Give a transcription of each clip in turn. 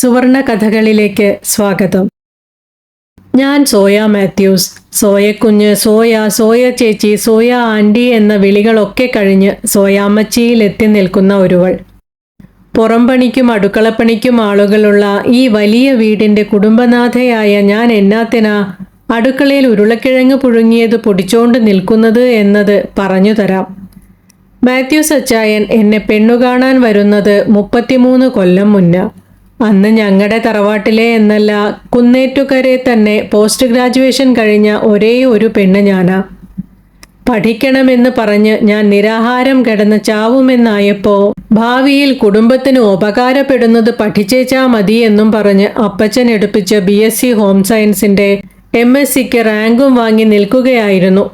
സുവർണ കഥകളിലേക്ക് സ്വാഗതം. ഞാൻ സോയ മാത്യൂസ്. സോയക്കുഞ്ഞ് സോയ സോയ ചേച്ചി സോയ ആന്റി എന്ന വിളികളൊക്കെ കഴിഞ്ഞ് സോയാമ്മച്ചിയിൽ എത്തി നിൽക്കുന്ന ഒരുവൾ. പുറംപണിക്കും അടുക്കളപ്പണിക്കും ആളുകളുള്ള ഈ വലിയ വീടിന്റെ കുടുംബനാഥയായ ഞാൻ എന്നാത്തിനാ അടുക്കളയിൽ ഉരുളക്കിഴങ്ങ് പുഴുങ്ങിയത് പൊടിച്ചോണ്ട് നിൽക്കുന്നത് എന്നത് പറഞ്ഞു തരാം. മാത്യൂസ് അച്ചായൻ എന്നെ പെണ്ണുകാണാൻ വരുന്നത് മുപ്പത്തിമൂന്ന് കൊല്ലം മുന്ന. അന്ന് ഞങ്ങളുടെ തറവാട്ടിലെ എന്നല്ല കുന്നേറ്റുകരെ തന്നെ പോസ്റ്റ് ഗ്രാജുവേഷൻ കഴിഞ്ഞ ഒരേ ഒരു പെണ്ണ് ഞാനാ. പഠിക്കണമെന്ന് പറഞ്ഞ് ഞാൻ നിരാഹാരം കിടന്ന് ചാവുമെന്നായപ്പോ ഭാവിയിൽ കുടുംബത്തിന് ഉപകാരപ്പെടുന്നത് പഠിച്ചേച്ചാ മതി എന്നും പറഞ്ഞ് അപ്പച്ചൻ എടുപ്പിച്ച ബി എസ് സി ഹോം സയൻസിന്റെ എം എസ് സിക്ക് റാങ്കും വാങ്ങി നിൽക്കുകയായിരുന്നു.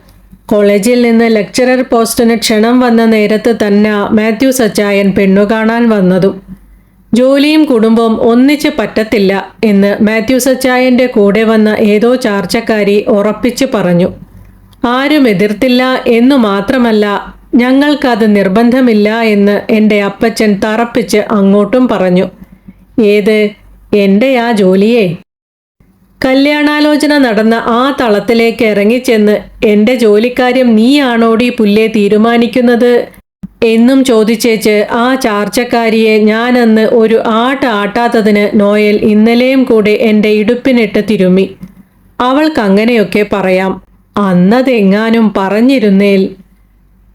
കോളേജിൽ നിന്ന് ലെക്ചറർ പോസ്റ്റിന് ക്ഷണം വന്ന നേരത്ത് തന്നെ മാത്യു സച്ചായൻ പെണ്ണു കാണാൻ വന്നതും. ജോലിയും കുടുംബവും ഒന്നിച്ച് പറ്റത്തില്ല എന്ന് മാത്യു സച്ചായന്റെ കൂടെ വന്ന ഏതോ ചാർച്ചക്കാരി ഉറപ്പിച്ചു പറഞ്ഞു. ആരും എതിർത്തില്ല എന്നു മാത്രമല്ല ഞങ്ങൾക്കത് നിർബന്ധമില്ല എന്ന് എന്റെ അപ്പച്ചൻ തറപ്പിച്ച് അങ്ങോട്ടും പറഞ്ഞു. ഏത്? എന്റെ ആ ജോലിയെ? കല്യാണാലോചന നടന്ന ആ തളത്തിലേക്ക് ഇറങ്ങിച്ചെന്ന് എന്റെ ജോലിക്കാര്യം നീയാണോടി പുല്ലേ തീരുമാനിക്കുന്നത്? എന്നും ചോദിച്ചേച്ച് ആ ചാർച്ചക്കാരിയെ ഞാനന്ന് ഒരു ആട്ട് ആട്ടാത്തതിന് നോയൽ ഇന്നലെയും കൂടെ എന്റെ ഇടുപ്പിനിട്ട് തിരുമ്മി. അവൾക്കങ്ങനെയൊക്കെ പറയാം. അന്നതെങ്ങാനും പറഞ്ഞിരുന്നേൽ.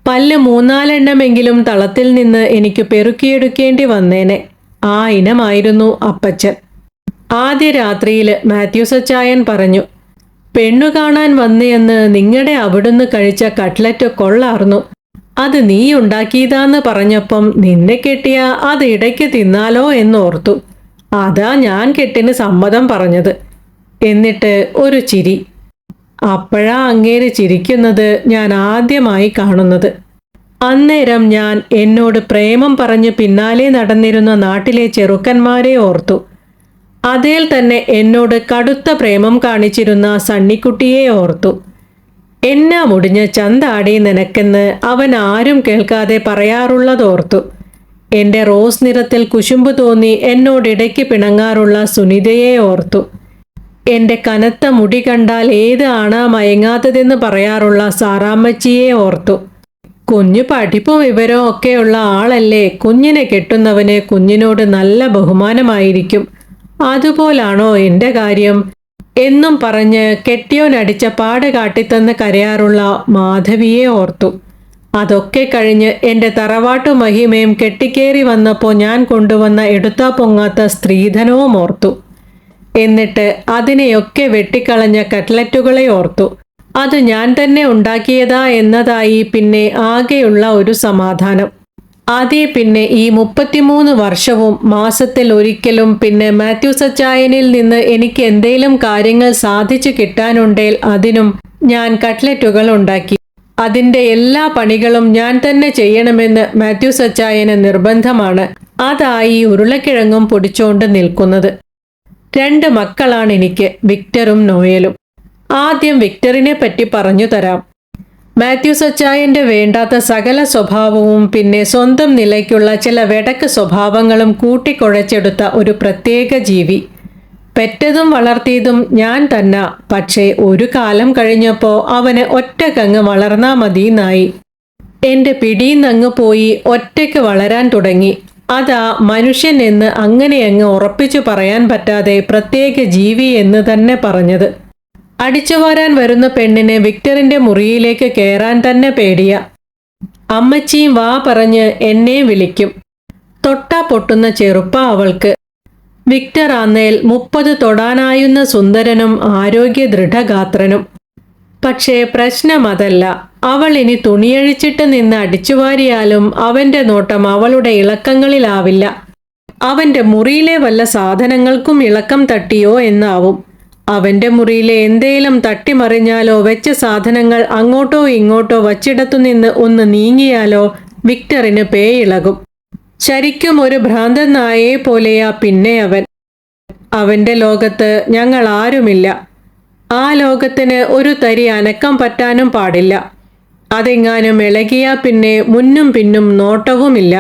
പല്ല് മൂന്നാലെണ്ണമെങ്കിലും തളത്തിൽ നിന്ന് എനിക്ക് പെറുക്കിയെടുക്കേണ്ടി വന്നേനെ. ആ ഇനമായിരുന്നു അപ്പച്ചൻ. ആദ്യ രാത്രിയിൽ മാത്യൂസ് അച്ചായൻ പറഞ്ഞു പെണ്ണു കാണാൻ വന്നെയെന്ന് നിങ്ങളുടെ അവിടുന്ന് കഴിച്ച കട്ട്ലറ്റ് കൊള്ളാർന്നു. അത് നീ ഉണ്ടാക്കിയതാന്ന് പറഞ്ഞപ്പം നിന്നെ കെട്ടിയ അത് ഇടയ്ക്ക് തിന്നാലോ എന്നോർത്തു. അതാ ഞാൻ കെട്ടിന് സമ്മതം പറഞ്ഞത്. എന്നിട്ട് ഒരു ചിരി. അപ്പോഴാ അങ്ങേര് ചിരിക്കുന്നത് ഞാൻ ആദ്യമായി കാണുന്നത്. അന്നേരം ഞാൻ എന്നോട് പ്രേമം പറഞ്ഞ് പിന്നാലെ നടന്നിരുന്ന നാട്ടിലെ ചെറുക്കന്മാരെ ഓർത്തു. അതേൽ തന്നെ എന്നോട് കടുത്ത പ്രേമം കാണിച്ചിരുന്ന സണ്ണിക്കുട്ടിയെ ഓർത്തു. എന്നാ മുടിഞ്ഞ ചന്താടി നിനക്കെന്ന് അവൻ ആരും കേൾക്കാതെ പറയാറുള്ളതോർത്തു. എന്റെ റോസ് നിറത്തിൽ കുശുമ്പ് തോന്നി എന്നോടിടയ്ക്ക് പിണങ്ങാറുള്ള സുനിതയെ ഓർത്തു. എന്റെ കനത്ത മുടി കണ്ടാൽ ഏത് ആണാ മയങ്ങാത്തതെന്ന് പറയാറുള്ള സാറാമ്മച്ചിയെ ഓർത്തു. കുഞ്ഞു പഠിപ്പും വിവരവും ഒക്കെയുള്ള ആളല്ലേ കുഞ്ഞിനെ കെട്ടുന്നവന് കുഞ്ഞിനോട് നല്ല ബഹുമാനമായിരിക്കും. അതുപോലാണോ എന്റെ കാര്യം? എന്നും പറഞ്ഞ് കെട്ടിയോനടിച്ച പാട് കാട്ടിത്തന്ന് കരയാറുള്ള മാധവിയെ ഓർത്തു. അതൊക്കെ കഴിഞ്ഞ് എന്റെ തറവാട്ടു മഹിമയും കെട്ടിക്കേറി വന്നപ്പോൾ ഞാൻ കൊണ്ടുവന്ന എടുത്താ പൊങ്ങാത്ത സ്ത്രീധനവും ഓർത്തു. എന്നിട്ട് അതിനെയൊക്കെ വെട്ടിക്കളഞ്ഞ കട്ട്ലറ്റുകളെ ഓർത്തു. അത് ഞാൻ തന്നെ ഉണ്ടാക്കിയതാ എന്നതായി പിന്നെ ആകെയുള്ള ഒരു സമാധാനം. ആദ്യ പിന്നെ ഈ മുപ്പത്തിമൂന്ന് വർഷവും മാസത്തിൽ ഒരിക്കലും പിന്നെ മാത്യു സച്ചായനിൽ നിന്ന് എനിക്ക് എന്തെങ്കിലും കാര്യങ്ങൾ സാധിച്ചു കിട്ടാനുണ്ടേൽ അതിനും ഞാൻ കട്ട്ലറ്റുകൾ ഉണ്ടാക്കി. അതിന്റെ എല്ലാ പണികളും ഞാൻ തന്നെ ചെയ്യണമെന്ന് മാത്യു സച്ചായന് നിർബന്ധമാണ്. അതായി ഉരുളക്കിഴങ്ങും പൊടിച്ചോണ്ട് നിൽക്കുന്നത്. രണ്ട് മക്കളാണ് എനിക്ക് വിക്ടറും നോയലും. ആദ്യം വിക്ടറിനെ പറ്റി പറഞ്ഞു തരാം. മാത്യു സച്ചായന്റെ വേണ്ടാത്ത സകല സ്വഭാവവും പിന്നെ സ്വന്തം നിലയ്ക്കുള്ള ചില വെടക്ക് സ്വഭാവങ്ങളും കൂട്ടിക്കുഴച്ചെടുത്ത ഒരു പ്രത്യേക ജീവി. പെറ്റതും വളർത്തിയതും ഞാൻ തന്നെ പക്ഷേ ഒരു കാലം കഴിഞ്ഞപ്പോൾ അവന് ഒറ്റക്കങ്ങ് വളർന്നാ മതിയെന്നായി. എന്റെ പിടിയിന്നങ്ങ് പോയി ഒറ്റയ്ക്ക് വളരാൻ തുടങ്ങി. അതാ മനുഷ്യൻ എന്ന് അങ്ങനെയങ്ങ് ഉറപ്പിച്ചു പറയാൻ പറ്റാതെ പ്രത്യേക ജീവി എന്ന് തന്നെ പറഞ്ഞത്. അടിച്ചുവാരാൻ വരുന്ന പെണ്ണിനെ വിക്ടറിന്റെ മുറിയിലേക്ക് കയറാൻ തന്നെ പേടിയ. അമ്മച്ചിയും വാ പറഞ്ഞ് എന്നെ വിളിക്കും. തൊട്ടാ പൊട്ടുന്ന ചെറുപ്പ അവൾക്ക്. വിക്ടർ ആന്നേൽ മുപ്പത് തൊടാനായുന്ന സുന്ദരനും ആരോഗ്യ ദൃഢഗാത്രനും. പക്ഷേ പ്രശ്നം അതല്ല. അവൾ ഇനി തുണിയഴിച്ചിട്ട് നിന്ന് അടിച്ചുവാരിയാലും അവന്റെ നോട്ടം അവളുടെ ഇളക്കങ്ങളിലാവില്ല. അവന്റെ മുറിയിലെ വല്ല സാധനങ്ങൾക്കും ഇളക്കം തട്ടിയോ എന്നാവും. അവന്റെ മുറിയിലെ എന്തേലും തട്ടിമറിഞ്ഞാലോ വെച്ച സാധനങ്ങൾ അങ്ങോട്ടോ ഇങ്ങോട്ടോ വച്ചിടത്തുനിന്ന് ഒന്ന് നീങ്ങിയാലോ വിക്ടറിന് പേയിളകും. ശരിക്കും ഒരു ഭ്രാന്തൻ നായയെ പോലെയാ പിന്നെ അവൻ. അവന്റെ ലോകത്ത് ഞങ്ങൾ ആരുമില്ല. ആ ലോകത്തിന് ഒരു തരി അനക്കം പറ്റാനും പാടില്ല. അതെങ്ങാനും ഇളകിയാ പിന്നെ മുന്നും പിന്നും നോട്ടവുമില്ല.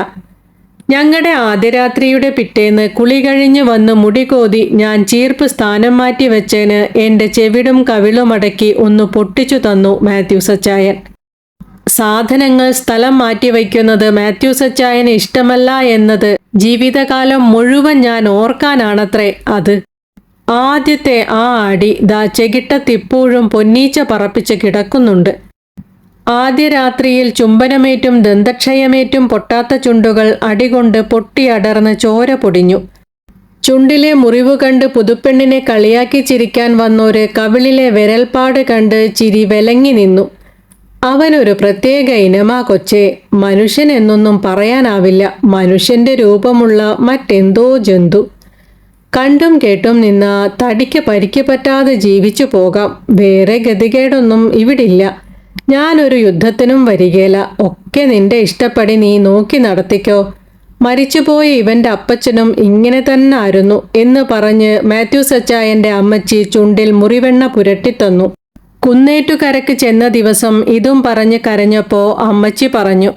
ഞങ്ങളുടെ ആദ്യരാത്രിയുടെ പിറ്റേന്ന് കുളി കഴിഞ്ഞ് വന്ന് മുടി കോതി ഞാൻ ചീർപ്പ് സ്ഥാനം മാറ്റി വെച്ചേന് എന്റെ ചെവിടും കവിളുമടക്കി ഒന്ന് പൊട്ടിച്ചു തന്നു മാത്യു സച്ചായൻ. സാധനങ്ങൾ സ്ഥലം മാറ്റി മാറ്റിവെക്കുന്നത് മാത്യു സച്ചായന് ഇഷ്ടമല്ല എന്നത് ജീവിതകാലം മുഴുവൻ ഞാൻ ഓർക്കാനാണത്രേ അത്. ആദ്യത്തെ ആ അടി ദാ ചെകിട്ടത്തിപ്പോഴും പൊന്നീച്ച പറപ്പിച്ച് കിടക്കുന്നുണ്ട്. ആദ്യ രാത്രിയിൽ ചുംബനമേറ്റും ദന്തക്ഷയമേറ്റും പൊട്ടാത്ത ചുണ്ടുകൾ അടികൊണ്ട് പൊട്ടിയടർന്ന് ചോര പൊടിഞ്ഞു. ചുണ്ടിലെ മുറിവ് കണ്ട് പുതുപ്പെണ്ണിനെ കളിയാക്കി ചിരിക്കാൻ വന്നോര് കവിളിലെ വിരൽപ്പാട് കണ്ട് ചിരി വിലങ്ങി നിന്നു. അവനൊരു പ്രത്യേക ഇനമാ കൊച്ചേ. മനുഷ്യൻ എന്നൊന്നും പറയാനാവില്ല. മനുഷ്യന്റെ രൂപമുള്ള മറ്റെന്തോ ജന്തു. കണ്ടും കേട്ടും നിന്ന തടിക്ക് പരിക്ക് പറ്റാതെ ജീവിച്ചു പോകാം. വേറെ ഗതികേടൊന്നും ഇവിടില്ല. ഞാനൊരു യുദ്ധത്തിനും വരികയില്ല ഒക്കെ നിന്റെ ഇഷ്ടപ്പടി നീ നോക്കി നടത്തിക്കോ. മരിച്ചുപോയ ഇവന്റെ അപ്പച്ചനും ഇങ്ങനെ തന്നെ ആയിരുന്നു എന്ന് പറഞ്ഞ് മാത്യു സച്ചായന്റെ അമ്മച്ചി ചുണ്ടിൽ മുറിവെണ്ണ പുരട്ടിത്തന്നു. കുന്നേറ്റുകരക്ക് ചെന്ന ദിവസം ഇതും പറഞ്ഞ് കരഞ്ഞപ്പോ അമ്മച്ചി പറഞ്ഞു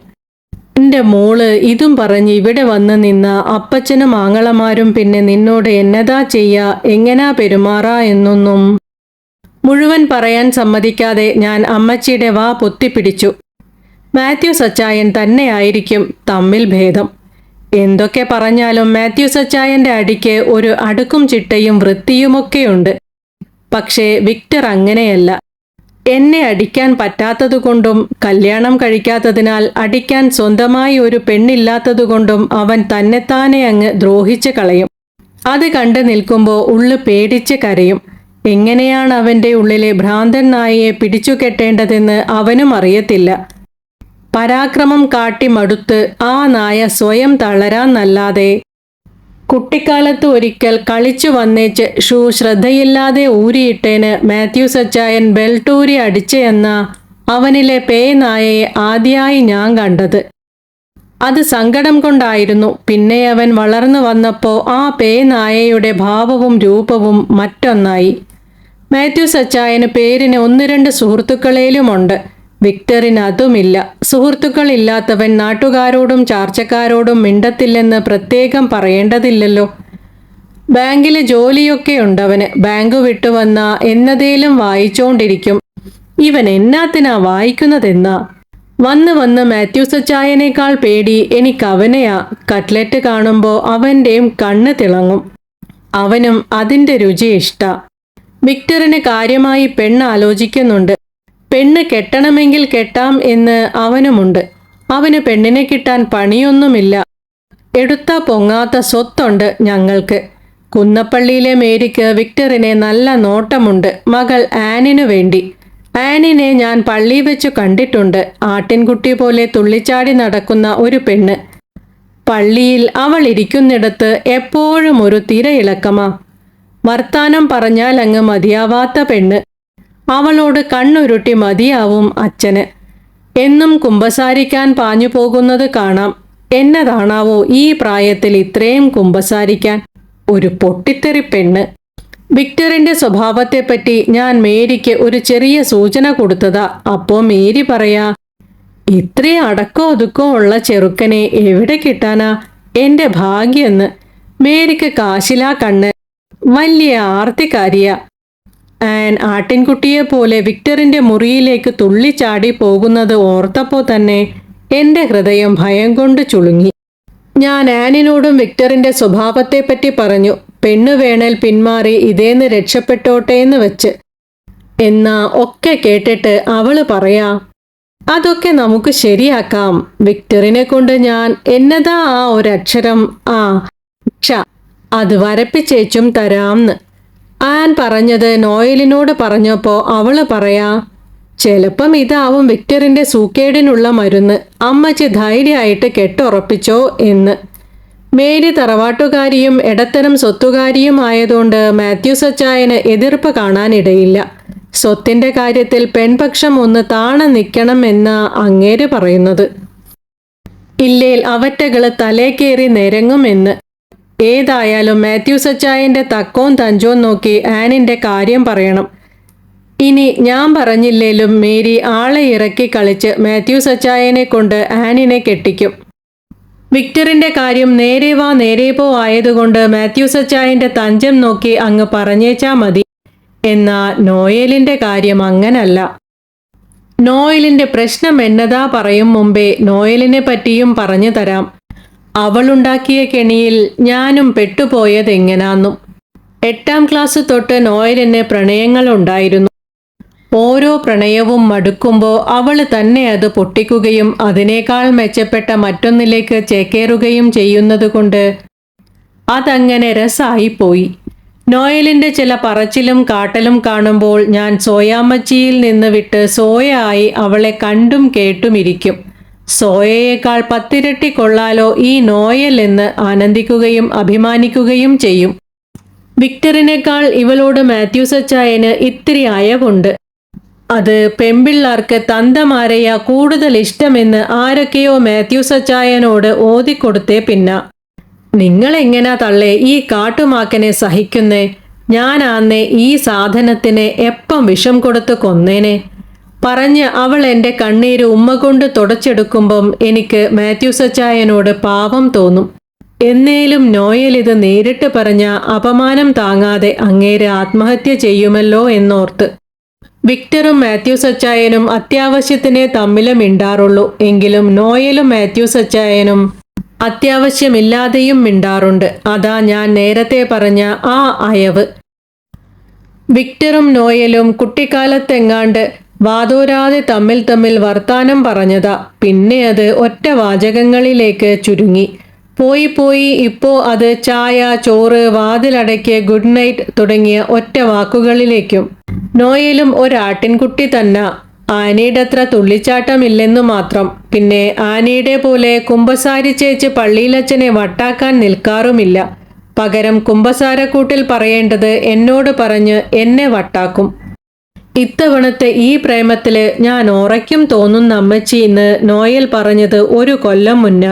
എന്റെ മോൾ ഇതും പറഞ്ഞ് ഇവിടെ വന്ന് നിന്ന അപ്പച്ചനും ആങ്ങളമാരും പിന്നെ നിന്നോട് എന്നതാ ചെയ്യാ? എങ്ങനാ പെരുമാറാ എന്നൊന്നും മുഴുവൻ പറയാൻ സമ്മതിക്കാതെ ഞാൻ അമ്മച്ചിയുടെ വാ പൊത്തിപ്പിടിച്ചു. മാത്യു സച്ചായൻ തന്നെയായിരിക്കും തമ്മിൽ ഭേദം. എന്തൊക്കെ പറഞ്ഞാലും മാത്യു സച്ചായന്റെ അടിക്ക് ഒരു അടുക്കും ചിട്ടയും വൃത്തിയുമൊക്കെയുണ്ട്. പക്ഷേ വിക്ടർ അങ്ങനെയല്ല. എന്നെ അടിക്കാൻ പറ്റാത്തതുകൊണ്ടും കല്യാണം കഴിക്കാത്തതിനാൽ അടിക്കാൻ സ്വന്തമായി ഒരു പെണ്ണില്ലാത്തതുകൊണ്ടും അവൻ തന്നെത്താനെ അങ്ങ് ദ്രോഹിച്ച് കളയും. അത് കണ്ടു നിൽക്കുമ്പോൾ ഉള്ളു പേടിച്ച് കരയും. എങ്ങനെയാണ് അവന്റെ ഉള്ളിലെ ഭ്രാന്തൻ നായയെ പിടിച്ചു കെട്ടേണ്ടതെന്ന് അവനും അറിയത്തില്ല. പരാക്രമം കാട്ടി മടുത്ത് ആ നായ സ്വയം തളരാന്നല്ലാതെ കുട്ടിക്കാലത്ത് ഒരിക്കൽ കളിച്ചു വന്നേച്ച് ഷൂ ശ്രദ്ധയില്ലാതെ ഊരിയിട്ടേന് മാത്യു സച്ചായൻ ബെൽട്ടൂരി അടിച്ചെന്ന അവനിലെ പേ നായയെ ആദ്യമായി ഞാൻ കണ്ടത്. അത് സങ്കടം കൊണ്ടായിരുന്നു. പിന്നെ അവൻ വളർന്നു വന്നപ്പോൾ ആ പേ നായയുടെ ഭാവവും രൂപവും മറ്റൊന്നായി. മാത്യു സച്ചായന് പേരിന് ഒന്ന് രണ്ട് സുഹൃത്തുക്കളേലുമുണ്ട്. വിക്ടറിന് അതുമില്ല. സുഹൃത്തുക്കളില്ലാത്തവൻ നാട്ടുകാരോടും ചാർച്ചക്കാരോടും മിണ്ടത്തില്ലെന്ന് പ്രത്യേകം പറയേണ്ടതില്ലല്ലോ. ബാങ്കിലെ ജോലിയൊക്കെ ഉണ്ടവന്. ബാങ്ക് വിട്ടുവന്ന എന്നതേലും വായിച്ചോണ്ടിരിക്കും. ഇവൻ എന്നാത്തിനാ വായിക്കുന്നതെന്നാ? വന്ന് വന്ന് മാത്യു സച്ചായനേക്കാൾ പേടി എനിക്ക് അവനെയാ കട്ട്ലറ്റ് കാണുമ്പോൾ അവന്റെയും കണ്ണ് തിളങ്ങും. അവനും അതിന്റെ രുചി ഇഷ്ട. വിക്ടറിന് കാര്യമായി പെണ്ണ് ആലോചിക്കുന്നുണ്ട്. പെണ്ണ് കെട്ടണമെങ്കിൽ കെട്ടാം എന്ന് അവനുമുണ്ട്. അവന് പെണ്ണിനെ കിട്ടാൻ പണിയൊന്നുമില്ല. എടുത്ത പൊങ്ങാത്ത സ്വത്തുണ്ട് ഞങ്ങൾക്ക്. കുന്നപ്പള്ളിയിലെ മേരിക്ക് വിക്ടറിനെ നല്ല നോട്ടമുണ്ട്. മകൾ ആനിനു വേണ്ടി. ആനിനെ ഞാൻ പള്ളി വെച്ചു കണ്ടിട്ടുണ്ട്. ആട്ടിൻകുട്ടി പോലെ തുള്ളിച്ചാടി നടക്കുന്ന ഒരു പെണ്ണ്. പള്ളിയിൽ അവൾ ഇരിക്കുന്നിടത്ത് എപ്പോഴും ഒരു തിരയിളക്കമാ. വർത്താനം പറഞ്ഞാൽ അങ്ങ് മതിയാവാത്ത പെണ്ണ്. അവളോട് കണ്ണുരുട്ടി മതിയാവും അച്ഛന്. എന്നും കുമ്പസാരിക്കാൻ പാഞ്ഞു പോകുന്നത് കാണാം. എന്നതാണാവോ ഈ പ്രായത്തിൽ ഇത്രയും കുമ്പസാരിക്കാൻ ഒരു പൊട്ടിത്തെറി പെണ്ണ്? വിക്ടറിന്റെ സ്വഭാവത്തെപ്പറ്റി ഞാൻ മേരിക്ക് ഒരു ചെറിയ സൂചന കൊടുത്തതാ. അപ്പോ മേരി പറയാ ഇത്രയും അടക്കോ ഒതുക്കോ ഉള്ള ചെറുക്കനെ എവിടെ കിട്ടാനാ? എന്റെ ഭാഗ്യെന്ന്. മേരിക്ക് കാശിലാ കണ്ണ്. വലിയ ആർത്തിക്കാരിയ. ആൻ ആട്ടിൻകുട്ടിയെ പോലെ വിക്ടറിന്റെ മുറിയിലേക്ക് തുള്ളിച്ചാടി പോകുന്നത് ഓർത്തപ്പോ തന്നെ എന്റെ ഹൃദയം ഭയം കൊണ്ട് ചുളുങ്ങി. ഞാൻ ആനിനോടും വിക്ടറിന്റെ സ്വഭാവത്തെപ്പറ്റി പറഞ്ഞു പെണ്ണു വേണേൽ പിന്മാറി ഇതേന്ന് രക്ഷപ്പെട്ടോട്ടെ എന്ന് വെച്ച് എന്നാ ഒക്കെ കേട്ടിട്ട് അവൾ പറയാ അതൊക്കെ നമുക്ക് ശരിയാക്കാം. വിക്ടറിനെ കൊണ്ട് ഞാൻ എന്നതാ ആ ഒരക്ഷരം? ആ ക്ഷ അത് വരപ്പിച്ചേച്ചും തരാംന്ന്. ആൻ പറഞ്ഞത് നോയലിനോട് പറഞ്ഞപ്പോ അവൾ പറയാ ചിലപ്പം ഇതാവും വിക്ടറിന്റെ സൂക്കേടിനുള്ള മരുന്ന്. അമ്മച്ചി ധൈര്യമായിട്ട് കെട്ടുറപ്പിച്ചോ എന്ന്. മേരി തറവാട്ടുകാരിയും ഇടത്തരം സ്വത്തുകാരിയും ആയതുകൊണ്ട് മാത്യു സച്ചായന് എതിർപ്പ് കാണാനിടയില്ല. സ്വത്തിന്റെ കാര്യത്തിൽ പെൺപക്ഷം ഒന്ന് താണ നിൽക്കണം എന്ന് അങ്ങേര് പറയുന്നത്. ഇല്ലേൽ അവറ്റകൾ തലേക്കേറി നിരങ്ങുമെന്ന് ഏതായാലും മാത്യു സച്ചായന്റെ തക്കവും തഞ്ചവും നോക്കി ആനിന്റെ കാര്യം പറയണം. ഇനി ഞാൻ പറഞ്ഞില്ലേലും മേരി ആളെ ഇറക്കി കളിച്ച് മാത്യു സച്ചായനെ കൊണ്ട് ആനിനെ കെട്ടിക്കും. വിക്ടറിന്റെ കാര്യം നേരെ വാ നേരെ പോ ആയതുകൊണ്ട് മാത്യു സച്ചായന്റെ തഞ്ചം നോക്കി അങ്ങ് പറഞ്ഞേച്ചാ മതി. എന്നാൽ നോയലിന്റെ കാര്യം അങ്ങനല്ല. നോയലിന്റെ പ്രശ്നം എന്നതാ പറയും മുമ്പേ നോയലിനെ പറ്റിയും പറഞ്ഞു തരാം. അവളുണ്ടാക്കിയ കെണിയിൽ ഞാനും പെട്ടുപോയതെങ്ങനാന്നും എട്ടാം ക്ലാസ് തൊട്ട് നോയലിന് പ്രണയങ്ങളുണ്ടായിരുന്നു. ഓരോ പ്രണയവും മടുക്കുമ്പോൾ അവൾ തന്നെ അത് പൊട്ടിക്കുകയും അതിനേക്കാൾ മെച്ചപ്പെട്ട മറ്റൊന്നിലേക്ക് ചേക്കേറുകയും ചെയ്യുന്നതുകൊണ്ട് അതങ്ങനെ രസായിപ്പോയി. നോയലിന്റെ ചില പറച്ചിലും കാട്ടലും കാണുമ്പോൾ ഞാൻ സോയാമച്ചിയിൽ നിന്ന് വിട്ട് സോയ ആയി അവളെ കണ്ടും കേട്ടുമിരിക്കും സോയയേക്കാൾ പത്തിരട്ടി കൊള്ളാലോ ഈ നോയൽ എന്ന് ആനന്ദിക്കുകയും അഭിമാനിക്കുകയും ചെയ്യും. വിക്ടറിനേക്കാൾ ഇവളോട് മാത്യൂസ് അച്ചായന് ഇത്തിരി അയവുണ്ട്. അത് പെമ്പിള്ളാർക്ക് തന്തമാരയ കൂടുതൽ ഇഷ്ടമെന്ന് ആരൊക്കെയോ മാത്യൂസ് അച്ചായനോട് ഓതിക്കൊടുത്തേ പിന്ന. നിങ്ങളെങ്ങനാ തള്ളേ ഈ കാട്ടുമാക്കനെ സഹിക്കുന്നേ? ഞാനാന്നേ ഈ സാധനത്തിന് എപ്പം വിഷം കൊടുത്ത് കൊന്നേനെ? പറഞ്ഞ് അവൾ എന്റെ കണ്ണീര് ഉമ്മ കൊണ്ട് തുടച്ചെടുക്കുമ്പം എനിക്ക് മാത്യൂസ് അച്ചായനോട് പാവം തോന്നും. എന്നേലും നോയൽ ഇത് നേരിട്ട് പറഞ്ഞ അപമാനം താങ്ങാതെ അങ്ങേരെ ആത്മഹത്യ ചെയ്യുമല്ലോ എന്നോർത്ത്. വിക്ടറും മാത്യൂസ് അച്ചായനും അത്യാവശ്യത്തിനെ തമ്മിലും മിണ്ടാറുള്ളൂ. എങ്കിലും നോയലും മാത്യൂസ് അച്ചായനും അത്യാവശ്യമില്ലാതെയും മിണ്ടാറുണ്ട്. അതാ ഞാൻ നേരത്തെ പറഞ്ഞ ആ അയവ്. വിക്ടറും നോയലും കുട്ടിക്കാലത്തെങ്ങാണ്ട് വാതോരാതെ തമ്മിൽ തമ്മിൽ വർത്താനം പറഞ്ഞതാ. പിന്നെ അത് ഒറ്റ വാചകങ്ങളിലേക്ക് ചുരുങ്ങി. പോയി പോയി ഇപ്പോ അത് ചായ ചോറ് വാതിലടയ്ക്ക് ഗുഡ് നൈറ്റ് തുടങ്ങിയ ഒറ്റ വാക്കുകളിലേക്കും. നോയലും ഒരാട്ടിൻകുട്ടി തന്നെ. ആനയുടെ അത്ര തുള്ളിച്ചാട്ടമില്ലെന്നു മാത്രം. പിന്നെ ആനയുടെ പോലെ കുമ്പസാരി ചേച്ച് പള്ളിയിലച്ഛനെ വട്ടാക്കാൻ നിൽക്കാറുമില്ല. പകരം കുമ്പസാരക്കൂട്ടിൽ പറയേണ്ടത് എന്നോട് പറഞ്ഞ് എന്നെ വട്ടാക്കും. ഇത്തവണത്തെ ഈ പ്രേമത്തിൽ ഞാൻ ഉറയ്ക്കും തോന്നുന്ന അമ്മച്ചി എന്ന് നോയൽ പറഞ്ഞത് ഒരു കൊല്ലം മുന്ന.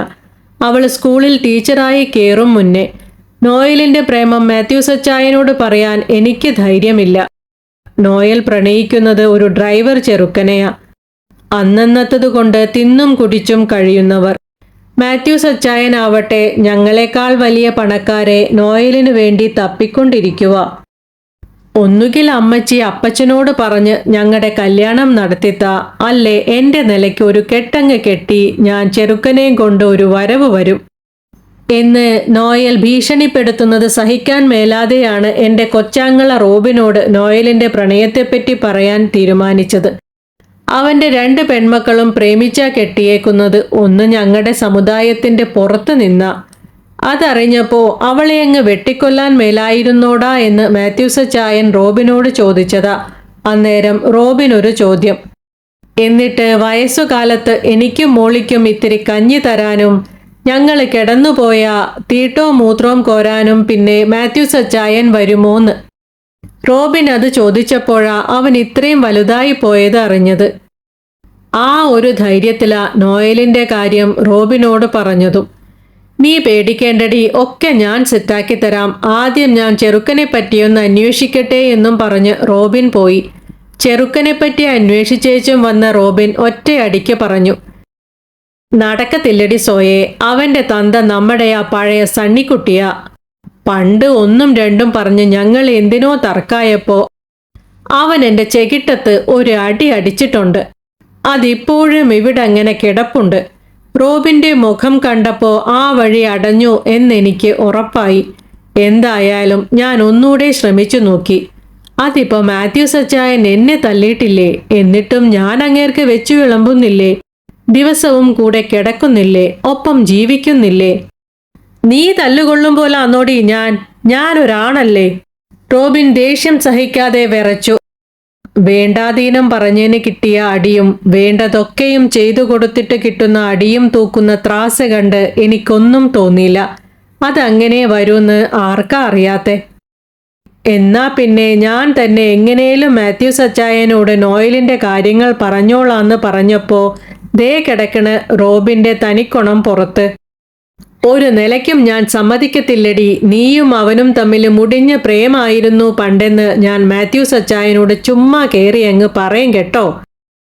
അവൾ സ്കൂളിൽ ടീച്ചറായി കയറും മുന്നേ. നോയലിന്റെ പ്രേമം മാത്യു സച്ചായനോട് പറയാൻ എനിക്ക് ധൈര്യമില്ല. നോയൽ പ്രണയിക്കുന്നത് ഒരു ഡ്രൈവർ ചെറുക്കനെയാ. അന്നന്നത്തതുകൊണ്ട് തിന്നും കുടിച്ചും കഴിയുന്നവർ. മാത്യൂസ് സച്ചായനാവട്ടെ ഞങ്ങളെക്കാൾ വലിയ പണക്കാരെ നോയലിനു വേണ്ടി തപ്പിക്കൊണ്ടിരിക്കുക ഒന്നുകിൽ അമ്മച്ചി അപ്പച്ചനോട് പറഞ്ഞ് ഞങ്ങളുടെ കല്യാണം നടത്തിത്ത അല്ലേ എന്റെ നിലയ്ക്ക് ഒരു കെട്ടങ്ങ് കെട്ടി ഞാൻ ചെറുക്കനെയും കൊണ്ട് ഒരു വരവ് വരും. എന്ന് നോയൽ ഭീഷണിപ്പെടുത്തുന്നത് സഹിക്കാൻ മേലാതെയാണ് എന്റെ കൊച്ചാങ്ങള റോബിനോട് നോയലിന്റെ പ്രണയത്തെപ്പറ്റി പറയാൻ തീരുമാനിച്ചത്. അവന്റെ രണ്ട് പെൺമക്കളും പ്രേമിച്ച കെട്ടിയേക്കുന്നത് ഒന്ന് ഞങ്ങളുടെ സമുദായത്തിന്റെ പുറത്ത് നിന്ന അതറിഞ്ഞപ്പോ അവളെ അങ്ങ് വെട്ടിക്കൊല്ലാൻ മേലായിരുന്നോടാ എന്ന് മാത്യൂസ് ചായൻ റോബിനോട് ചോദിച്ചതാ. അന്നേരം റോബിൻ ഒരു ചോദ്യം. എന്നിട്ട് വയസ്സുകാലത്ത് എനിക്കും മോളിക്കും ഇത്തിരി കഞ്ഞി തരാനും ഞങ്ങൾ കിടന്നുപോയ തീട്ടോ മൂത്രവും കോരാനും പിന്നെ മാത്യൂസ് അച്ചായൻ വരുമോന്ന്. റോബിൻ അത് ചോദിച്ചപ്പോഴാ അവൻ ഇത്രയും വലുതായി പോയത് അറിഞ്ഞത്. ആ ഒരു ധൈര്യത്തിലാ നോയലിന്റെ കാര്യം റോബിനോട് പറഞ്ഞതും. നീ പേടിക്കേണ്ടടി ഒക്കെ ഞാൻ സെറ്റാക്കി തരാം. ആദ്യം ഞാൻ ചെറുക്കനെ പറ്റിയൊന്ന് അന്വേഷിക്കട്ടെ എന്നും പറഞ്ഞ് റോബിൻ പോയി. ചെറുക്കനെ പറ്റി അന്വേഷിച്ചേച്ചും വന്ന റോബിൻ ഒറ്റയടിക്ക് പറഞ്ഞു. നടക്കത്തില്ലടി സോയെ അവന്റെ തന്ത നമ്മുടെ ആ പഴയ സണ്ണിക്കുട്ടിയാ. പണ്ട് ഒന്നും രണ്ടും പറഞ്ഞ് ഞങ്ങൾ എന്തിനോ തർക്കായപ്പോ അവൻ എന്റെ ചെകിട്ടത്ത് ഒരു അടി അടിച്ചിട്ടുണ്ട്. അതിപ്പോഴും ഇവിടെ അങ്ങനെ കിടപ്പുണ്ട്. റോബിന്റെ മുഖം കണ്ടപ്പോ ആ വഴി അടഞ്ഞു എന്നെനിക്ക് ഉറപ്പായി. എന്തായാലും ഞാൻ ഒന്നുകൂടെ ശ്രമിച്ചു നോക്കി. അതിപ്പോ മാത്യു സച്ചായൻ എന്നെ തല്ലിയിട്ടില്ലേ എന്നിട്ടും ഞാൻ അങ്ങേർക്ക് വെച്ചു വിളമ്പുന്നില്ലേ? ദിവസവും കൂടെ കിടക്കുന്നില്ലേ? ഒപ്പം ജീവിക്കുന്നില്ലേ? നീ തല്ലുകൊള്ളും പോലെ അന്നോടി ഞാൻ. ഞാനൊരാണല്ലേ റോബിൻ ദേഷ്യം സഹിക്കാതെ വിറച്ചു. വേണ്ടാതീനം പറഞ്ഞതിന് കിട്ടിയ അടിയും വേണ്ടതൊക്കെയും ചെയ്തു കൊടുത്തിട്ട് കിട്ടുന്ന അടിയും തൂക്കുന്ന ത്രാസ് കണ്ട് എനിക്കൊന്നും തോന്നിയില്ല. അതങ്ങനെ വരുമെന്ന് ആർക്കാ അറിയാത്തെ? എന്നാ പിന്നെ ഞാൻ തന്നെ എങ്ങനെയും മാത്യു സച്ചായനോട് നോയലിന്റെ കാര്യങ്ങൾ പറഞ്ഞോളാന്ന് പറഞ്ഞപ്പോ ദേ കിടക്കണ് റോബിന്റെ തനിക്കുണം പുറത്ത്. ഒരു നിലയ്ക്കും ഞാൻ സമ്മതിക്കത്തില്ലടി. നീയും അവനും തമ്മിൽ മുടിഞ്ഞ പ്രേമായിരുന്നു പണ്ടെന്ന് ഞാൻ മാത്യു സച്ചായനോട് ചുമ്മാ കയറി അങ്ങ് പറയും കേട്ടോ.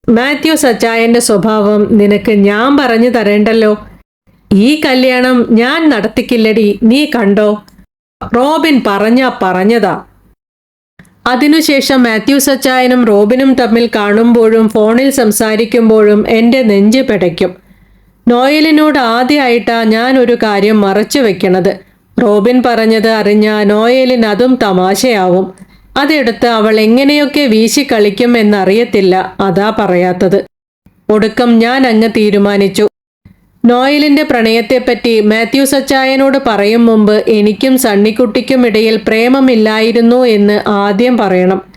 മാത്യു സച്ചായന്റെ സ്വഭാവം നിനക്ക് ഞാൻ പറഞ്ഞു തരേണ്ടല്ലോ. ഈ കല്യാണം ഞാൻ നടത്തിക്കില്ലടി. നീ കണ്ടോ? റോബിൻ പറഞ്ഞ പറഞ്ഞതാ. അതിനുശേഷം മാത്യു സച്ചായനും റോബിനും തമ്മിൽ കാണുമ്പോഴും ഫോണിൽ സംസാരിക്കുമ്പോഴും എന്റെ നെഞ്ച് പിടയ്ക്കും. നോയലിനോട് ആദ്യമായിട്ടാ ഞാൻ ഒരു കാര്യം മറച്ചു വെക്കണത്. റോബിൻ പറഞ്ഞത് അറിഞ്ഞ നോയലിന് അതും തമാശയാവും. അതെടുത്ത് അവൾ എങ്ങനെയൊക്കെ വീശി കളിക്കും എന്നറിയത്തില്ല അതാ പറയാത്തത്. ഒടുക്കം ഞാൻ അങ്ങ് തീരുമാനിച്ചു. നോയലിന്റെ പ്രണയത്തെപ്പറ്റി മാത്യു സച്ചായനോട് പറയും മുമ്പ് എനിക്കും സണ്ണിക്കുട്ടിക്കും ഇടയിൽ പ്രേമമില്ലായിരുന്നു എന്ന് ആദ്യം പറയണം.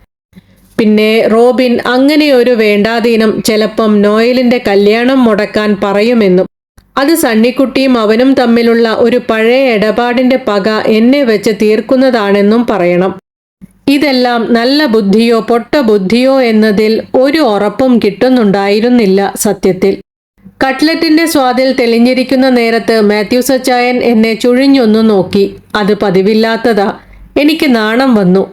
പിന്നെ റോബിൻ അങ്ങനെയൊരു വേണ്ടാതീനം ചിലപ്പം നോയലിന്റെ കല്യാണം മുടക്കാൻ പറയുമെന്നും അത് സണ്ണിക്കുട്ടിയും അവനും തമ്മിലുള്ള ഒരു പഴയ ഇടപാടിന്റെ പക എന്നെ വെച്ച് തീർക്കുന്നതാണെന്നും പറയണം. ഇതെല്ലാം നല്ല ബുദ്ധിയോ പൊട്ട ബുദ്ധിയോ എന്നതിൽ ഒരു ഉറപ്പും കിട്ടുന്നുണ്ടായിരുന്നില്ല സത്യത്തിൽ. കട്ട്ലറ്റിന്റെ സ്വാദിൽ തെളിഞ്ഞിരിക്കുന്ന നേരത്ത് മാത്യു സച്ചായൻ എന്നെ ചുഴിഞ്ഞൊന്നു നോക്കി. അത് പതിവില്ലാത്തതാ. എനിക്ക് നാണം വന്നു.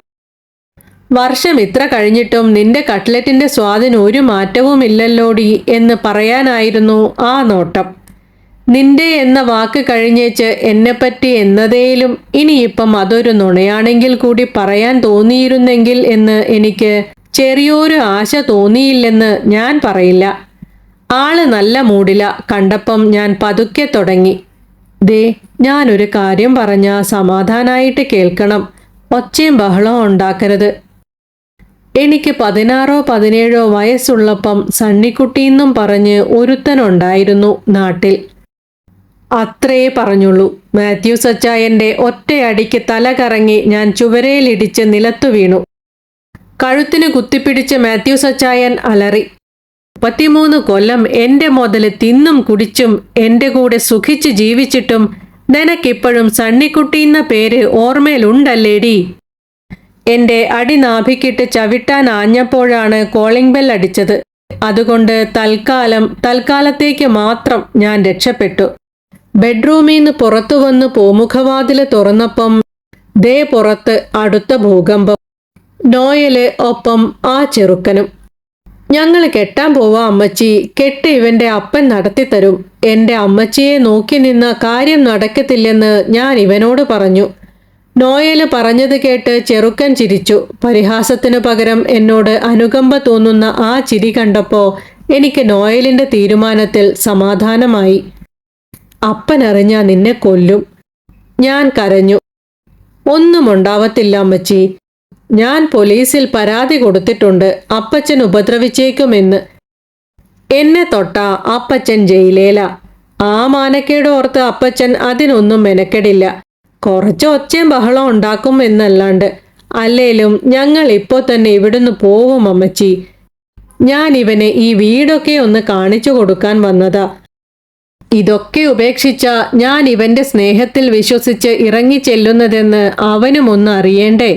വർഷം ഇത്ര കഴിഞ്ഞിട്ടും നിന്റെ കട്ട്ലറ്റിന്റെ സ്വാദിന് ഒരു മാറ്റവും ഇല്ലല്ലോടി എന്ന് പറയാനായിരുന്നു ആ നോട്ടം. നിന്റെ എന്ന വാക്ക് കഴിഞ്ഞേച്ച് എന്നെപ്പറ്റി എന്നതേലും ഇനിയിപ്പം അതൊരു നുണയാണെങ്കിൽ കൂടി പറയാൻ തോന്നിയിരുന്നെങ്കിൽ എന്ന് എനിക്ക് ചെറിയൊരു ആശ തോന്നിയില്ലെന്ന് ഞാൻ പറയില്ല. ആൾ നല്ല മൂടില കണ്ടപ്പം ഞാൻ പതുക്കെ തുടങ്ങി. ദേ ഞാനൊരു കാര്യം പറഞ്ഞ സമാധാനായിട്ട് കേൾക്കണം. ഒച്ചയും ബഹളവും ഉണ്ടാക്കരുത്. എനിക്ക് പതിനാറോ പതിനേഴോ വയസ്സുള്ളപ്പം സണ്ണിക്കുട്ടിയെന്നും പറഞ്ഞ് ഒരുത്തനുണ്ടായിരുന്നു നാട്ടിൽ. അത്രേ പറഞ്ഞുള്ളൂ. മാത്യു സച്ചായന്റെ ഒറ്റയടിക്ക് തല കറങ്ങി ഞാൻ ചുവരയിലിടിച്ച് നിലത്തു വീണു. കഴുത്തിന് കുത്തിപ്പിടിച്ച് മാത്യു സച്ചായൻ അലറി. മുപ്പത്തിമൂന്ന് കൊല്ലം എന്റെ മുതൽ തിന്നും കുടിച്ചും എന്റെ കൂടെ സുഖിച്ച് ജീവിച്ചിട്ടും നിനക്കിപ്പോഴും സണ്ണിക്കുട്ടി എന്ന പേര് ഓർമ്മയിലുണ്ടല്ലേടി? എന്റെ അടിനാഭിക്കിട്ട് ചവിട്ടാൻ ആഞ്ഞപ്പോഴാണ് കോളിംഗ് ബെൽ അടിച്ചത്. അതുകൊണ്ട് തൽക്കാലം തൽക്കാലത്തേക്ക് മാത്രം ഞാൻ രക്ഷപ്പെട്ടു. ബെഡ്റൂമിൽ നിന്ന് പുറത്തു വന്ന് പോമുഖവാതിൽ തുറന്നപ്പം ദേ പുറത്ത് അടുത്ത ഭൂകമ്പം. നോയൽ ഒപ്പം ആ ചെറുക്കനും. ഞങ്ങൾ കെട്ടാൻ പോവാ അമ്മച്ചി. കെട്ട് ഇവന്റെ അപ്പൻ നടത്തിത്തരും. എന്റെ അമ്മച്ചിയെ നോക്കി നിന്ന കാര്യം നടക്കത്തില്ലെന്ന് ഞാൻ ഇവനോട് പറഞ്ഞു. നോയൽ പറഞ്ഞത് കേട്ട് ചെറുക്കൻ ചിരിച്ചു. പരിഹാസത്തിനു പകരം എന്നോട് അനുകമ്പ തോന്നുന്ന ആ ചിരി കണ്ടപ്പോ എനിക്ക് നോയലിന്റെ തീരുമാനത്തിൽ സമാധാനമായി. അപ്പനറിഞ്ഞാ നിന്നെ കൊല്ലും. ഞാൻ കരഞ്ഞു. ഒന്നും ഉണ്ടാവത്തില്ല അമ്മച്ചി. ഞാൻ പോലീസിൽ പരാതി കൊടുത്തിട്ടുണ്ട്. അപ്പച്ചൻ ഉപദ്രവിച്ചേക്കുമെന്ന്. എന്നെ തൊട്ട അപ്പച്ചൻ ജയിലേല. ആ മാനക്കേട് ഓർത്ത് അപ്പച്ചൻ അതിനൊന്നും മെനക്കെടില്ല. കുറച്ച് ഒച്ചയും ബഹളം ഉണ്ടാക്കും എന്നല്ലാണ്ട്. അല്ലേലും ഞങ്ങൾ ഇപ്പോൾ തന്നെ ഇവിടുന്ന് പോവും അമ്മച്ചി. ഞാൻ ഇവനെ ഈ വീടൊക്കെ ഒന്ന് കാണിച്ചു കൊടുക്കാൻ വന്നതാ. ഇതൊക്കെ ഉപേക്ഷിച്ച ഞാൻ ഇവന്റെ സ്നേഹത്തിൽ വിശ്വസിച്ച് ഇറങ്ങി ചെല്ലുന്നതെന്ന് അവനും ഒന്ന് അറിയേണ്ടേ?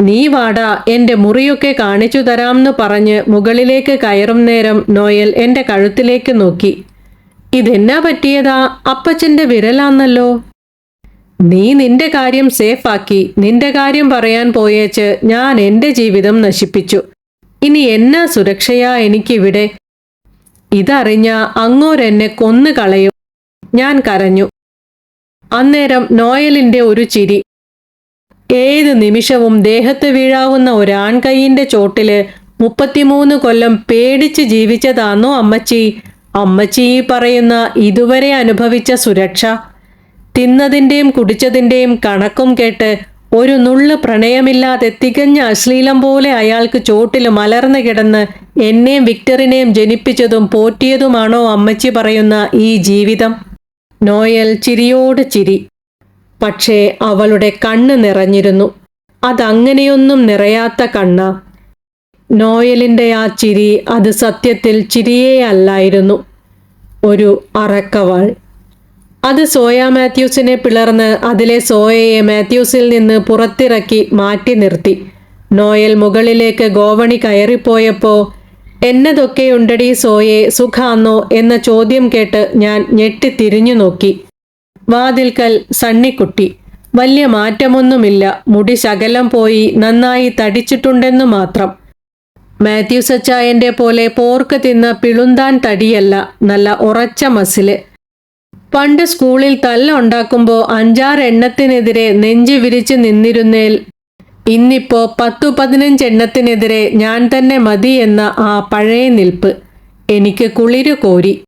നീ വാടാ എന്റെ മുറിയൊക്കെ കാണിച്ചു തരാമെന്ന് പറഞ്ഞ് മുകളിലേക്ക് കയറും നേരം നോയൽ എന്റെ കഴുത്തിലേക്ക് നോക്കി. ഇതെന്നാ പറ്റിയതാ? അപ്പച്ചന്റെ വിരലാന്നല്ലോ. നീ നിന്റെ കാര്യം സേഫാക്കി നിന്റെ കാര്യം പറയാൻ പോയേച്ച് ഞാൻ എന്റെ ജീവിതം നശിപ്പിച്ചു. ഇനി എന്നാ സുരക്ഷയാ എനിക്കിവിടെ? ഇതറിഞ്ഞ അങ്ങോരെന്നെ കൊന്നു കളയും. ഞാൻ കരഞ്ഞു. അന്നേരം നോയലിന്റെ ഒരു ചിരി. ഏത് നിമിഷവും ദേഹത്ത് വീഴാവുന്ന ഒരാൺകൈയിന്റെ ചോട്ടിൽ മുപ്പത്തിമൂന്ന് കൊല്ലം പേടിച്ച് ജീവിച്ചതാന്നോ അമ്മച്ചി? അമ്മച്ചി പറയുന്ന ഇതുവരെ അനുഭവിച്ച സുരക്ഷ? തിന്നതിന്റെയും കുടിച്ചതിന്റെയും കണക്കും കേട്ട് ഒരു നുള്ളു പ്രണയമില്ലാതെ തികഞ്ഞ അശ്ലീലം പോലെ അയാൾക്ക് ചോട്ടിൽ മലർന്നു കിടന്ന് എന്നെയും വിക്ടറിനെയും ജനിപ്പിച്ചതും പോറ്റിയതുമാണോ അമ്മച്ചി പറയുന്ന ഈ ജീവിതം? നോയൽ ചിരിയോട് ചിരി. പക്ഷേ അവളുടെ കണ്ണ് നിറഞ്ഞിരുന്നു. അതങ്ങനെയൊന്നും നിറയാത്ത കണ്ണ. നോയലിന്റെ ആ ചിരി അത് സത്യത്തിൽ ചിരിയേ അല്ലായിരുന്നു. ഒരു അറക്കവാൾ. അത് സോയ മാത്യൂസിനെ പിളർന്ന് അതിലെ സോയയെ മാത്യൂസിൽ നിന്ന് പുറത്തിറക്കി മാറ്റി നിർത്തി. നോയൽ മുകളിലേക്ക് ഗോവണി കയറിപ്പോയപ്പോ എന്നതൊക്കെയുണ്ടടി സോയെ സുഖാന്നോ? എന്ന ചോദ്യം കേട്ട് ഞാൻ ഞെട്ടി തിരിഞ്ഞു നോക്കി. വാതിൽക്കൽ സണ്ണിക്കുട്ടി വലിയ മാറ്റമൊന്നുമില്ല മുടി ശകലം പോയി നന്നായി തടിച്ചിട്ടുണ്ടെന്നു മാത്രം. മാത്യു സച്ചായന്റെ പോലെ പോർക്ക് തിന്ന പിളുന്താൻ തടിയല്ല നല്ല ഉറച്ച മസിൽ. പണ്ട് സ്കൂളിൽ തല്ലുണ്ടാക്കുമ്പോൾ അഞ്ചാറ് എണ്ണത്തിനെതിരെ നെഞ്ചു വിരിച്ച് നിന്നിരുന്നേൽ ഇന്നിപ്പോ പത്തു പതിനഞ്ച് എണ്ണത്തിനെതിരെ ഞാൻ തന്നെ മതി എന്ന ആ പഴയ നിൽപ്പ് എനിക്ക് കുളിരു കോരി.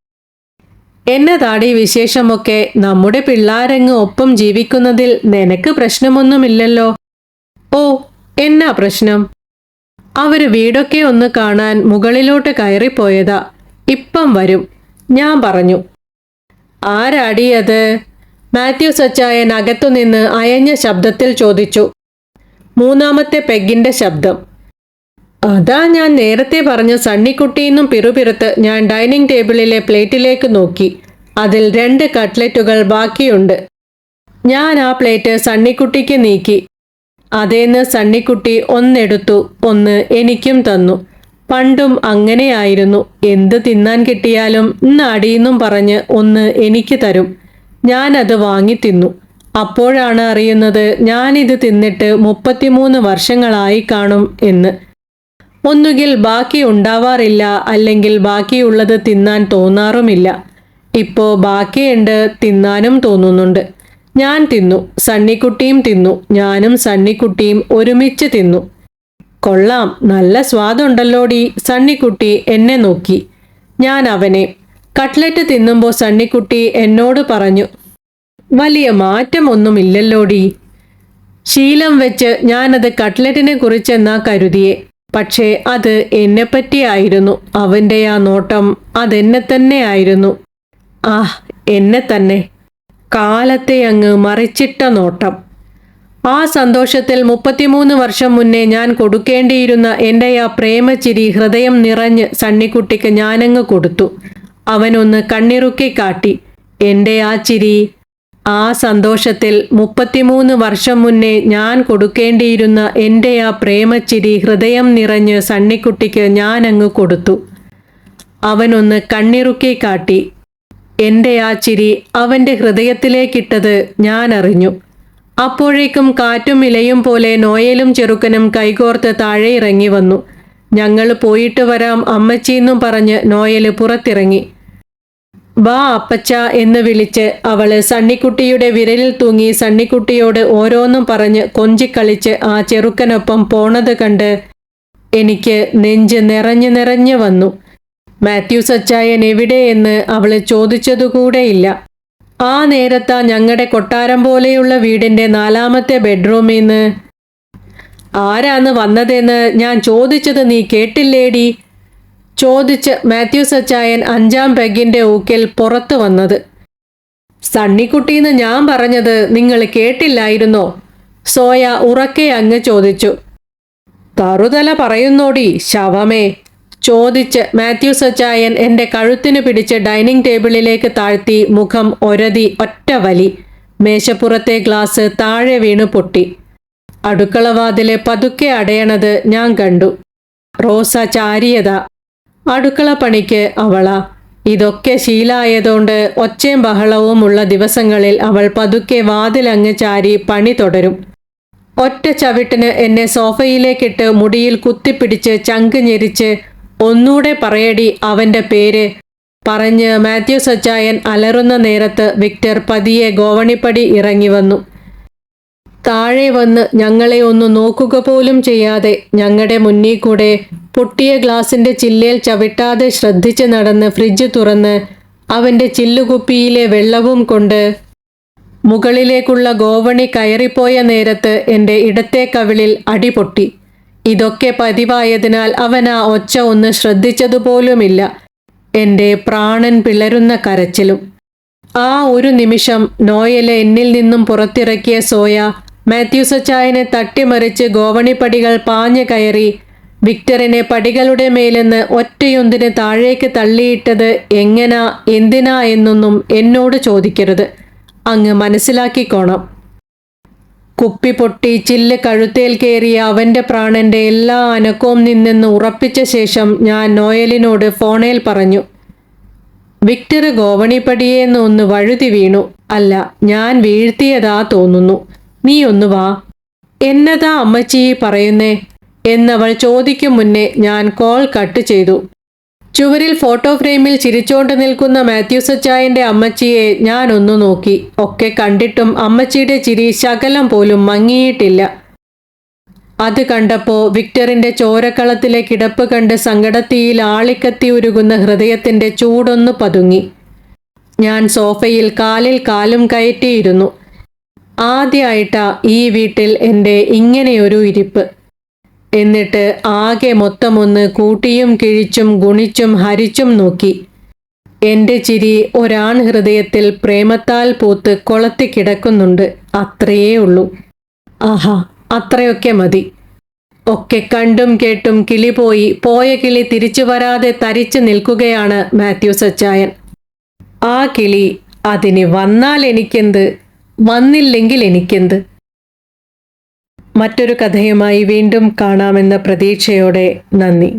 എന്നതാടി വിശേഷമൊക്കെ? നമ്മുടെ പിള്ളാരങ്ങ് ഒപ്പം ജീവിക്കുന്നതിൽ നിനക്ക് പ്രശ്നമൊന്നുമില്ലല്ലോ. ഓ എന്നാ പ്രശ്നം? അവർ വീടൊക്കെ ഒന്ന് കാണാൻ മുകളിലോട്ട് കയറിപ്പോയതാ. ഇപ്പം വരും. ഞാൻ പറഞ്ഞു. ആരാടി അത് മാത്യു സച്ചായൻ അകത്തുനിന്ന് അയഞ്ഞ ശബ്ദത്തിൽ ചോദിച്ചു. മൂന്നാമത്തെ പെഗിന്റെ ശബ്ദം. അതാ ഞാൻ നേരത്തെ പറഞ്ഞ സണ്ണിക്കുട്ടിയെന്നും പിറുപിറുത്ത് ഞാൻ ഡൈനിങ് ടേബിളിലെ പ്ലേറ്റിലേക്ക് നോക്കി. അതിൽ രണ്ട് കട്ട്ലറ്റുകൾ ബാക്കിയുണ്ട്. ഞാൻ ആ പ്ലേറ്റ് സണ്ണിക്കുട്ടിക്ക് നീക്കി. അതേന്ന് സണ്ണിക്കുട്ടി ഒന്നെടുത്തു ഒന്ന് എനിക്കും തന്നു. പണ്ടും അങ്ങനെയായിരുന്നു. എന്ത് തിന്നാൻ കിട്ടിയാലും ഇന്നടിയെന്നും പറഞ്ഞ് ഒന്ന് എനിക്ക് തരും. ഞാനത് വാങ്ങി തിന്നു അപ്പോഴാണ് അറിയുന്നത് ഞാനിത് തിന്നിട്ട് മുപ്പത്തിമൂന്ന് വർഷങ്ങളായി കാണും എന്ന്. ഒന്നുകിൽ ബാക്കി ഉണ്ടാവാറില്ല അല്ലെങ്കിൽ ബാക്കിയുള്ളത് തിന്നാൻ തോന്നാറുമില്ല. ഇപ്പോ ബാക്കിയുണ്ട് തിന്നാനും തോന്നുന്നുണ്ട്. ഞാൻ തിന്നു. സണ്ണിക്കുട്ടിയും തിന്നു. ഞാനും സണ്ണിക്കുട്ടിയും ഒരുമിച്ച് തിന്നു. കൊള്ളാം. നല്ല സ്വാദുണ്ടല്ലോടി. സണ്ണിക്കുട്ടി എന്നെ നോക്കി. ഞാൻ അവനെ. കട്ട്ലറ്റ് തിന്നുമ്പോൾ സണ്ണിക്കുട്ടി എന്നോട് പറഞ്ഞു വലിയ മാറ്റമൊന്നുമില്ലല്ലോടി. ശീലം വെച്ച് ഞാനത് കട്ട്ലറ്റിനെ കുറിച്ചെന്നാ കരുതിയെ. പക്ഷേ അത് എന്നെപ്പറ്റിയായിരുന്നു അവന്റെ ആ നോട്ടം അതെന്നെ തന്നെയായിരുന്നു ആ എന്നെ തന്നെ. കാലത്തെ അങ്ങ് മറിച്ചിട്ട നോട്ടം. ആ സന്തോഷത്തിൽ മുപ്പത്തിമൂന്ന് വർഷം മുന്നേ ഞാൻ കൊടുക്കേണ്ടിയിരുന്ന എന്റെ ആ പ്രേമച്ചിരി ഹൃദയം നിറഞ്ഞ് സണ്ണിക്കുട്ടിക്ക് ഞാനങ്ങ് കൊടുത്തു. അവനൊന്ന് കണ്ണിറുക്കി കാട്ടി. എന്റെ ആ ചിരി ആ സന്തോഷത്തിൽ മുപ്പത്തിമൂന്ന് വർഷം മുന്നേ ഞാൻ കൊടുക്കേണ്ടിയിരുന്ന എന്റെ ആ പ്രേമച്ചിരി ഹൃദയം നിറഞ്ഞ് സണ്ണിക്കുട്ടിക്ക് ഞാനങ്ങ് കൊടുത്തു. അവനൊന്ന് കണ്ണിറുക്കി കാട്ടി. എന്റെ ആ ചിരി അവന്റെ ഹൃദയത്തിലേക്കിട്ടത് ഞാൻ അറിഞ്ഞു അപ്പോഴേക്കും കാറ്റും ഇലയും പോലെ നോയലും ചെറുക്കനും കൈകോർത്ത് താഴെ ഇറങ്ങി വന്നു. ഞങ്ങൾ പോയിട്ട് വരാം അമ്മച്ചിന്നും പറഞ്ഞ് നോയൽ പുറത്തിറങ്ങി. ബാ അപ്പച്ച എന്ന് വിളിച്ച് അവൾ സണ്ണിക്കുട്ടിയുടെ വിരലിൽ തൂങ്ങി സണ്ണിക്കുട്ടിയോട് ഓരോന്നും പറഞ്ഞ് കൊഞ്ചിക്കളിച്ച് ആ ചെറുക്കനൊപ്പം പോണത് കണ്ട് എനിക്ക് നെഞ്ച് നിറഞ്ഞു നിറഞ്ഞു വന്നു. മാത്യു സച്ചായൻ എവിടെയെന്ന് അവൾ ചോദിച്ചതുകൂടെയില്ല ആ നേരത്താ ഞങ്ങളുടെ കൊട്ടാരം പോലെയുള്ള വീടിന്റെ നാലാമത്തെ ബെഡ്റൂമിൽ നിന്ന് ആരാന്ന് വന്നതെന്ന് ഞാൻ ചോദിച്ചത് നീ കേട്ടില്ലേടി? ചോദിച്ച് മാത്യു സച്ചായൻ അഞ്ചാം പെഗിന്റെ ഊക്കിൽ പുറത്തു വന്നത്. സണ്ണിക്കുട്ടിന്ന് ഞാൻ പറഞ്ഞത് നിങ്ങൾ കേട്ടില്ലായിരുന്നോ? സോയ ഉറക്കെ അങ്ങ് ചോദിച്ചു. തറുതല പറയുന്നോടി ശവമേ. ചോദിച്ച് മാത്യു സച്ചായൻ എന്റെ കഴുത്തിന് പിടിച്ച് ഡൈനിങ് ടേബിളിലേക്ക് താഴ്ത്തി മുഖം ഒരതി ഒറ്റ വലി. മേശപ്പുറത്തെ ഗ്ലാസ് താഴെ വീണു പൊട്ടി. അടുക്കളവാതിൽ പതുക്കെ അടയണത് ഞാൻ കണ്ടു. റോസ ചാരിയത. അടുക്കള പണിക്ക് അവളാ. ഇതൊക്കെ ശീലായതുകൊണ്ട് ഒച്ചയും ബഹളവും ഉള്ള ദിവസങ്ങളിൽ അവൾ പതുക്കെ വാതിലങ്ങ് ചാരി പണി തുടരും. ഒറ്റ ചവിട്ടിന് എന്നെ സോഫയിലേക്കിട്ട് മുടിയിൽ കുത്തിപ്പിടിച്ച് ചങ്ക് ഞെരിച്ച് ഒന്നൂടെ പറയടി അവന്റെ പേര്. പറഞ്ഞ് മാത്യു സച്ചായൻ അലറുന്ന നേരത്ത് വിക്ടർ പതിയെ ഗോവണിപ്പടി ഇറങ്ങി വന്നു. താഴെ വന്ന് ഞങ്ങളെ ഒന്ന് നോക്കുക പോലും ചെയ്യാതെ ഞങ്ങളുടെ മുന്നിൽ കൂടെ പൊട്ടിയ ഗ്ലാസിന്റെ ചില്ലേൽ ചവിട്ടാതെ ശ്രദ്ധിച്ച് നടന്ന് ഫ്രിഡ്ജ് തുറന്ന് അവന്റെ ചില്ലുകുപ്പിയിലെ വെള്ളവും കൊണ്ട് മുകളിലേക്കുള്ള ഗോവണി കയറിപ്പോയ നേരത്ത് എന്റെ ഇടത്തെ കവിളിൽ അടിപൊട്ടി ഇതൊക്കെ പതിവായതിനാൽ അവൻ ആ ഒച്ച ഒന്ന് ശ്രദ്ധിച്ചതുപോലുമില്ല. എന്റെ പ്രാണൻ പിളരുന്ന കരച്ചിലും. ആ ഒരു നിമിഷം നോയലെ എന്നിൽ നിന്നും പുറത്തിറക്കിയ സോയ മാത്യു സച്ചായനെ തട്ടിമറിച്ച് ഗോവണിപ്പടികൾ പാഞ്ഞു കയറി വിക്ടറിനെ പടികളുടെ മേലെന്ന് ഒറ്റയൊന്തിന് താഴേക്ക് തള്ളിയിട്ടത് എങ്ങനാ എന്തിനാ എന്നൊന്നും എന്നോട് ചോദിക്കരുത്. അങ്ങ് മനസ്സിലാക്കിക്കോണം. കുപ്പി പൊട്ടി ചില്ല് കഴുത്തേൽ കയറിയ അവന്റെ പ്രാണന്റെ എല്ലാ അനക്കവും നിന്നെന്ന് ഉറപ്പിച്ച ശേഷം ഞാൻ നോയലിനോട് ഫോണേൽ പറഞ്ഞു വിക്ടർ ഗോവണിപ്പടിയേന്ന് ഒന്ന് വഴുതി വീണു. അല്ല ഞാൻ വീഴ്ത്തിയതാ തോന്നുന്നു. നീ ഒന്ന് വാ. എന്നതാ അമ്മച്ചി പറയുന്നേ? എന്നവൾ ചോദിക്കും മുന്നേ ഞാൻ കോൾ കട്ട് ചെയ്തു. ചുവരിൽ ഫോട്ടോ ഫ്രെയിമിൽ ചിരിച്ചോണ്ട് നിൽക്കുന്ന മാത്യു അച്ചായന്റെ അമ്മച്ചിയെ ഞാൻ ഒന്ന് നോക്കി. ഒക്കെ കണ്ടിട്ടും അമ്മച്ചിയുടെ ചിരി ശകലം പോലും മങ്ങിയിട്ടില്ല. അത് കണ്ടപ്പോ വിക്ടറിന്റെ ചോരക്കളത്തിലെ കിടപ്പ് കണ്ട് സങ്കടത്തിയിൽ ആളിക്കത്തി ഉരുകുന്ന ഹൃദയത്തിന്റെ ചൂടൊന്നു പതുങ്ങി. ഞാൻ സോഫയിൽ കാലിൽ കാലും കയറ്റിയിരുന്നു. ആദ്യമായിട്ടാ ഈ വീട്ടിൽ എന്റെ ഇങ്ങനെയൊരു ഇരിപ്പ്. എന്നിട്ട് ആകെ മൊത്തമൊന്ന് കൂട്ടിയും കിഴിച്ചും ഗുണിച്ചും ഹരിച്ചും നോക്കി. എന്റെ ചിരി ഒരാൺ ഹൃദയത്തിൽ പ്രേമത്താൽ പൂത്ത് കൊളത്തി കിടക്കുന്നുണ്ട്. അത്രയേ ഉള്ളൂ. ആഹാ അത്രയൊക്കെ മതി. ഒക്കെ കണ്ടും കേട്ടും കിളി പോയി. പോയ കിളി തിരിച്ചു വരാതെ തരിച്ചു നിൽക്കുകയാണ് മാത്യു സച്ചായൻ. ആ കിളി അതിന് വന്നാൽ എനിക്കെന്ത്? വന്നില്ലെങ്കിൽ എനിക്കെന്ത്? മറ്റൊരു കഥയുമായി വീണ്ടും കാണാമെന്ന പ്രതീക്ഷയോടെ നന്ദി